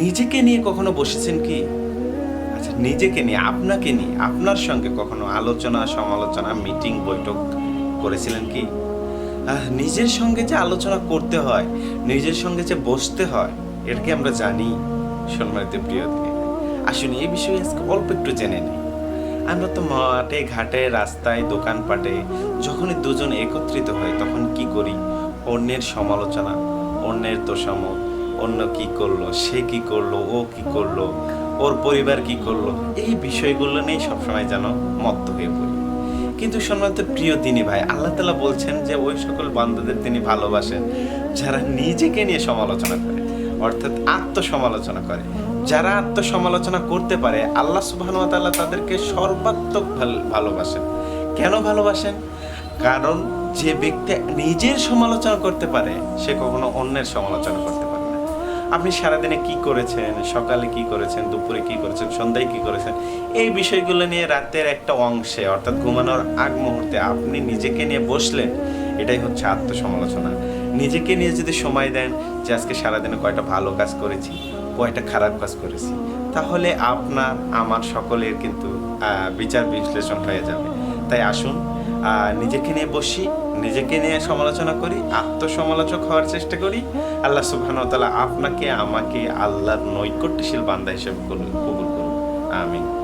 নিজেকে নিয়ে কখনো বসেছেন কি? আচ্ছা নিজেকে নিয়ে, আপনাকে নিয়ে, আপনার সঙ্গে কখনো আলোচনা, সমালোচনা, মিটিং, বৈঠক করেছিলেন কি? নিজের সঙ্গে যে আলোচনা করতে হয়, নিজের সঙ্গে যে বসতে হয় এটা কি আমরা জানি? সম্মানিত প্রিয়? আসুন এই বিষয়ে আজকে অল্প একটু জেনে নিই। আমরা তো মাঠে, ঘাটে, রাস্তায়, দোকানপাটে যখনই দুজন একত্রিত হয়, তখন কি করি? অন্যের সমালোচনা, অন্যের তোষামত অন্য কি করল, সে কি করল, ও কি করল, ওর পরিবার কি করল, এই বিষয়গুলো নিয়ে সবসময় যেন মত্ত হয়ে পড়ি। কিন্তু সম্মানিত প্রিয় তিনি ভাই, আল্লাহ তালা বলছেন যে ওই সকল বান্ধবদের তিনি ভালোবাসেন, যারা নিজেকে নিয়ে সমালোচনা করে, অর্থাৎ আত্মসমালোচনা করে। যারা আত্মসমালোচনা করতে পারে, আল্লাহ সুবাহ তাদেরকে সর্বাত্মক ভাল- ভালোবাসেন। কেন ভালোবাসেন? কারণ যে ব্যক্তি নিজের সমালোচনা করতে পারে, সে কখনো অন্যের সমালোচনা করতে আপনি সারাদিনে কি করেছেন? সকালে কি করেছেন? দুপুরে কি করেছেন? সন্ধ্যায় কি করেছেন? এই বিষয়গুলো নিয়ে রাতের একটা অংশে, অর্থাৎ ঘুমানোর আগ মুহূর্তে আপনি নিজেকে নিয়ে বসলেন, এটাই হচ্ছে আত্মসমালোচনা। নিজেকে নিয়ে যদি সময় দেন যে আজকে সারাদিনে কয়টা ভালো কাজ করেছি, কয়টা খারাপ কাজ করেছি, তাহলে আপনার, আমার সকলের কিন্তু বিচার বিশ্লেষণ হয়ে যাবে। তাই আসুন নিজেকে নিয়ে বসি, নিজেকে নিয়ে সমালোচনা করি, আত্মসমালোচক হওয়ার চেষ্টা করি। আল্লাহ সুবহান তাআলা আপনাকে, আমাকে আল্লাহর নৈকট্যশীল বান্দা হিসেবে কবুল করুন। আমিন।